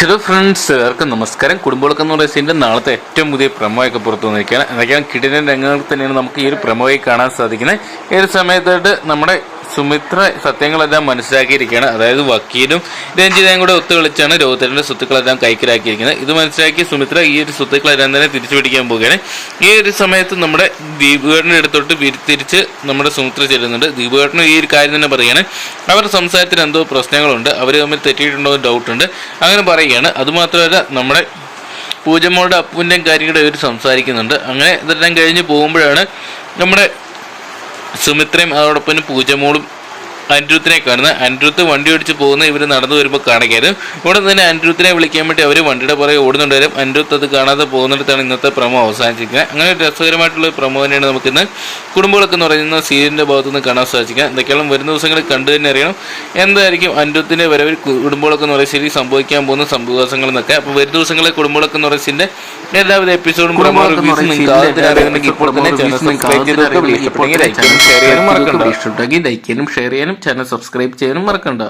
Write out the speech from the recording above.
Hello friends എല്ലാവർക്കും നമസ്കാരം. കുടുംബങ്ങളൊക്കെ എന്ന് പറയുന്നതിന്റെ നാളത്തെ ഏറ്റവും പുതിയ പ്രമോയൊക്കെ പുറത്തു വന്നിരിക്കുകയാണ്. എന്തൊക്കെയാണ് കിടിലൻ രംഗങ്ങൾ തന്നെയാണ് നമുക്ക് ഈ ഒരു പ്രമോയെ കാണാൻ സാധിക്കുന്നത്. ഏത് സമയത്തായിട്ട് നമ്മുടെ സുമിത്ര സത്യങ്ങളെല്ലാം മനസ്സിലാക്കിയിരിക്കുകയാണ്. അതായത് വക്കീലും രഞ്ജിതയും കൂടെ ഒത്തു കളിച്ചാണ് രോഹിതന്റെ സ്വത്തുക്കളെല്ലാം കൈക്കലാക്കിയിരിക്കുന്നത്. ഇത് മനസ്സിലാക്കി സുമിത്ര ഈ ഒരു സ്വത്തുക്കളെല്ലാം തന്നെ തിരിച്ചു പിടിക്കാൻ പോവുകയാണ്. ഈ ഒരു സമയത്ത് നമ്മുടെ ദീപുകേട്ടന്റെ അടുത്തോട്ട് തിരിച്ച് നമ്മുടെ സുമിത്ര ചെല്ലുന്നുണ്ട്. ദീപുകേട്ടനും ഈ ഒരു കാര്യം തന്നെ പറയുകയാണ്. അവരുടെ സംസാരത്തിന് എന്തോ പ്രശ്നങ്ങളുണ്ട്. അവർ തമ്മിൽ തെറ്റിയിട്ടുണ്ടോ എന്ന് ഡൗട്ട് ഉണ്ട്. അങ്ങനെ പറയുകയാണ്. അതുമാത്രമല്ല നമ്മുടെ പൂജമ്മോളുടെ അപ്പുവിന്റെയും കാര്യങ്ങളുടെ ഇവർ സംസാരിക്കുന്നുണ്ട്. അങ്ങനെ ഇതെല്ലാം കഴിഞ്ഞ് പോകുമ്പോഴാണ് നമ്മുടെ സുമിത്രയും അതോടൊപ്പം പൂജമോളും അനിരുത്തിനെ കാണുന്നത്. അനിരുദ്ധ വണ്ടി ഓടിച്ച് പോകുന്ന ഇവർ നടന്നു വരുമ്പോൾ കാണുകയായിരുന്നു ഉടൻ തന്നെ അനിരുദ്ധനെ വിളിക്കാൻ വേണ്ടി അവർ വണ്ടിയുടെ പുറകെ ഓടുന്നുണ്ടായിരുന്നു അനിരുദ്ധ അത് കാണാതെ പോകുന്നിടത്താണ് ഇന്നത്തെ പ്രമോ അവസാനിച്ചിരിക്കുന്നത്. അങ്ങനെ ഒരു രസകരമായിട്ടുള്ള പ്രമോ തന്നെയാണ് നമുക്കിന്ന് കുടുംബങ്ങളൊക്കെ എന്ന് പറയുന്ന സീരിയലിന്റെ ഭാഗത്തുനിന്ന് കാണാൻ സാധിക്കുക എന്തൊക്കെയാണ്? വരുന്ന ദിവസങ്ങളിൽ കണ്ടു തന്നെ അറിയണം. എന്തായിരിക്കും അനിരുദ്ധിന്റെ വരവിൽ കുടുംബങ്ങളൊക്കെ എന്ന് പറയുന്ന ശരി സംഭവിക്കാൻ പോകുന്ന സംഭവങ്ങൾ എന്നൊക്കെ. അപ്പോൾ വരുന്ന ദിവസങ്ങളിൽ കുടുംബങ്ങളൊക്കെ എന്ന് പറയുന്നതിന്റെ എല്ലാവിധ എപ്പിസോഡും പ്രമോ റിവ്യൂസും നിങ്ങൾക്ക് ആദ്യത്തിന് അറിയണമെങ്കിൽ ഇപ്പോൾ തന്നെ ചാനൽ സബ്സ്ക്രൈബ് ചെയ്തൊക്കെ ഇഷ്ടപ്പെടുമെങ്കിൽ ലൈക്ക് ഷെയർ ചെയ്യാനും മറക്കണ്ട. ഇഷ്ടപ്പെട്ടെങ്കിൽ ഷെയർ ചെയ്യാനും ചാനൽ സബ്സ്ക്രൈബ് ചെയ്യാനും മറക്കണ്ട.